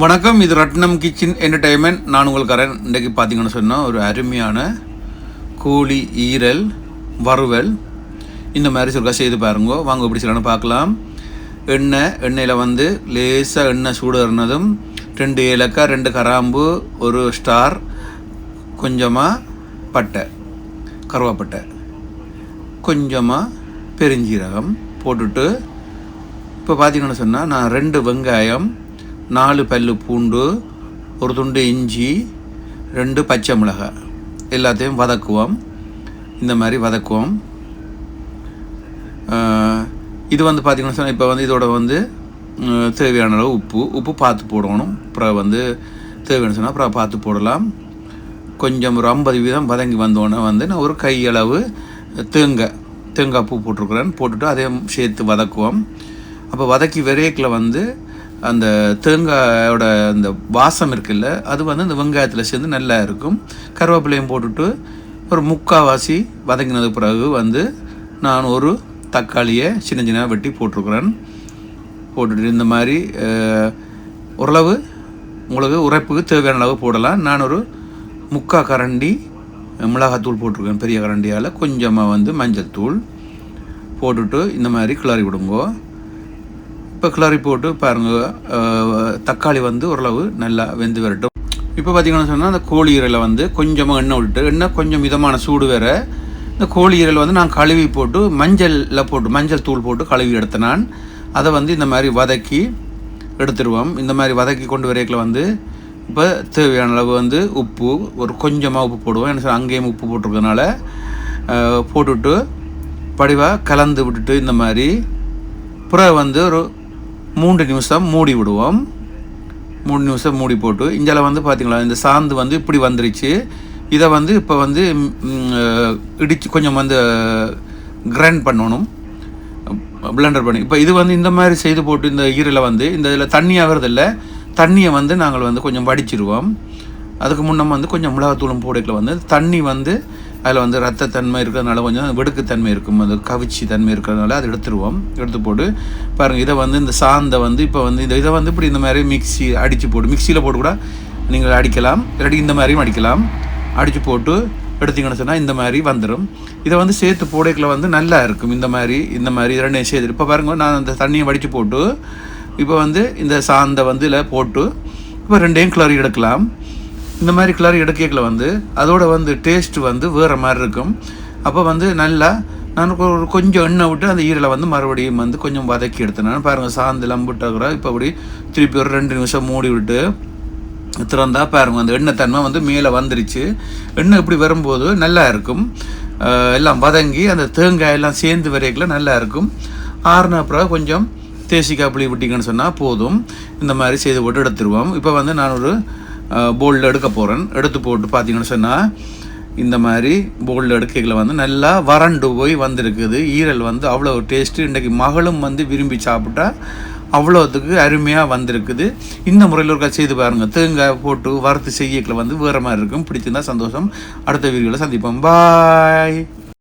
வணக்கம் இது Ratnam kitchen entertainment நான் உங்களுக்காரன் இன்றைக்கு பார்த்தீங்கன்னு சொன்னால் ஒரு அருமையான கோழி ஈரல் வறுவல். இந்த மாதிரி சொல்ல செய்து பாருங்க. வாங்க எப்படி சொல்லணும்னு பார்க்கலாம். எண்ணெய் எண்ணெயில் வந்து லேசாக எண்ணெய் சூடு சூடுறனதும் ரெண்டு ஏலக்காய் ரெண்டு கராம்பு ஒரு ஸ்டார் கொஞ்சமாக பட்டை கருவாப்பட்டை. கொஞ்சமாக பெருஞ்சீரகம் போட்டுட்டு இப்போ பார்த்தீங்கன்னு சொன்னால் நான் ரெண்டு வெங்காயம் நாலு பல்லு பூண்டு ஒரு துண்டு இஞ்சி ரெண்டு பச்சை மிளகாய். எல்லாத்தையும் வதக்குவோம். இந்த மாதிரி வதக்குவோம். இது வந்து பார்த்திங்கன்னா சொன்னால் இப்போ வந்து இதோட வந்து தேவையான அளவு உப்பு. உப்பு பார்த்து போடணும். அப்புறம் வந்து தேவையான சொன்னால் அப்புறம் பார்த்து போடலாம். கொஞ்சம் ஒரு ஐம்பது வீதம் வதங்கி வந்தோடனே வந்து நான் ஒரு கையளவு தேங்காய் தேங்காய் பூ போட்டிருக்கிறேன். போட்டுட்டு அதையும் சேர்த்து வதக்குவோம். அப்போ வதக்கி விரைக்கில் வந்து அந்த தேங்காயோட அந்த வாசம் இருக்குல்ல அது வந்து அந்த வெங்காயத்தில் சேர்ந்து நல்லா இருக்கும். கருவேப்பிலையும் போட்டுட்டு ஒரு முக்கால்வாசி வதங்கினது பிறகு வந்து நான் ஒரு தக்காளியை சின்ன சின்ன வெட்டி போட்டிருக்கிறேன். போட்டுட்டு இந்த மாதிரி ஓரளவு உங்களுக்கு உரைப்புக்கு தேவையான அளவு போடலாம். நான் ஒரு முக்கா கரண்டி மிளகாத்தூள் போட்டிருக்கேன் பெரிய கரண்டியால். கொஞ்சமாக வந்து மஞ்சள் தூள் போட்டுட்டு இந்த மாதிரி கிளறி விடுங்கோ. இப்போ கிளறி போட்டு பாருங்கள் தக்காளி வந்து ஓரளவு நல்லா வெந்து வரட்டும். இப்போ பார்த்தீங்கன்னு சொன்னால் அந்த கோழி ஈரலை வந்து கொஞ்சமாக எண்ணெய் விட்டு எண்ணெய் கொஞ்சம் மிதமான சூடு வேற. இந்த கோழி ஈரல் வந்து நான் கழுவி போட்டு மஞ்சளில் போட்டு மஞ்சள் தூள் போட்டு கழுவி எடுத்தேன் நான். அதை வந்து இந்த மாதிரி வதக்கி எடுத்துருவோம். இந்த மாதிரி வதக்கி கொண்டு வரைக்கில் வந்து இப்போ தேவையான அளவு வந்து உப்பு ஒரு கொஞ்சமாக உப்பு போடுவோம். என்ன அங்கேயும் உப்பு போட்டிருக்கனால போட்டுவிட்டு படிவாக கலந்து விட்டுட்டு இந்த மாதிரி பிறகு வந்து ஒரு மூன்று நிமிஷம் மூடி விடுவோம். மூணு நிமிஷம் மூடி போட்டு இஞ்சால வந்து பார்த்தீங்களா இந்த சாந்து வந்து இப்படி வந்துருச்சு. இதை வந்து இப்போ வந்து இடித்து கொஞ்சம் வந்து கிரைண்ட் பண்ணணும். பிளண்டர் பண்ணி. இப்போ இது வந்து இந்த மாதிரி செய்து போட்டு இந்த ஈரில் வந்து இந்த இதில் தண்ணி ஆகிறதில்ல தண்ணியை வந்து நாங்கள் வந்து கொஞ்சம் வடிச்சிருவோம். அதுக்கு முன்னே வந்து கொஞ்சம் மிளகாத்தூளும் போடைக்கில் வந்து தண்ணி வந்து அதில் வந்து ரத்தத்தன்மை இருக்கிறதுனால கொஞ்சம் வெடுக்குத்தன்மை இருக்கும். அது கவிச்சி தன்மை இருக்கிறதுனால அதை எடுத்துருவோம். எடுத்து போட்டு பாருங்கள் இதை வந்து இந்த சாந்தை வந்து இப்போ வந்து இந்த இதை வந்து இப்படி இந்த மாதிரி மிக்சி அடித்து போட்டு மிக்சியில் போட்டு கூட நீங்கள் அடிக்கலாம். இல்லாட்டி இந்த மாதிரியும் அடிக்கலாம். அடித்து போட்டு எடுத்தீங்கன்னு சொன்னால் இந்த மாதிரி வந்துடும் இதை வந்து சேர்த்து போடைக்கில் வந்து நல்லா இருக்கும். இந்த மாதிரி இந்த மாதிரி ரெண்டையும் சேர்த்து. இப்போ பாருங்கள் நான் அந்த தண்ணியை வடித்து போட்டு இப்போ வந்து இந்த சாந்தை வந்து இதில் போட்டு இப்போ ரெண்டையும் கிளறி எடுக்கலாம். இந்த மாதிரி கிளறி எடுக்கல வந்து அதோட வந்து டேஸ்ட் வந்து வேறு மாதிரி இருக்கும். அப்போ வந்து நல்லா நான் ஒரு கொஞ்சம் எண்ணெய் விட்டு அந்த ஈரலை வந்து மறுபடியும் வந்து கொஞ்சம் வதக்கி எடுத்தேன். பாருங்கள் சாந்து லம்புட்டாக்குற இப்போ அப்படி திருப்பி ஒரு ரெண்டு நிமிஷம் மூடி விட்டு திறந்தா பாருங்க அந்த எண்ணெய் தன்மை வந்து மேலே வந்துருச்சு. எண்ணெய் இப்படி வரும்போது நல்லா இருக்கும். எல்லாம் வதங்கி அந்த தேங்காய் எல்லாம் சேர்ந்து வரைக்கல நல்லா இருக்கும். ஆறுன அப்புறம் கொஞ்சம் தேசிக்காய் புளி விட்டிங்கன்னு சொன்னால் போதும். இந்த மாதிரி செய்து போட்டு எடுத்துருவோம். இப்போ வந்து நான் ஒரு போல்டில் எடுக்க போகிறேன் எடுத்து போட்டு பார்த்தீங்கன்னு சொன்னால் இந்த மாதிரி போல்டு எடுக்கைகளை வந்து நல்லா வறண்டு போய் வந்திருக்குது. ஈரல் வந்து அவ்வளோ டேஸ்ட்டு இன்றைக்கி மகளும் வந்து விரும்பி சாப்பிட்டா அவ்வளோத்துக்கு அருமையாக வந்திருக்குது. இந்த முறையில் ஒரு செய்து பாருங்கள் தேங்காய் போட்டு வறுத்து செய்யக்கில் வந்து வேறு மாதிரி இருக்கும். பிடிச்சிருந்தா சந்தோஷம். அடுத்த வீடியோவில் சந்திப்போம். பாய்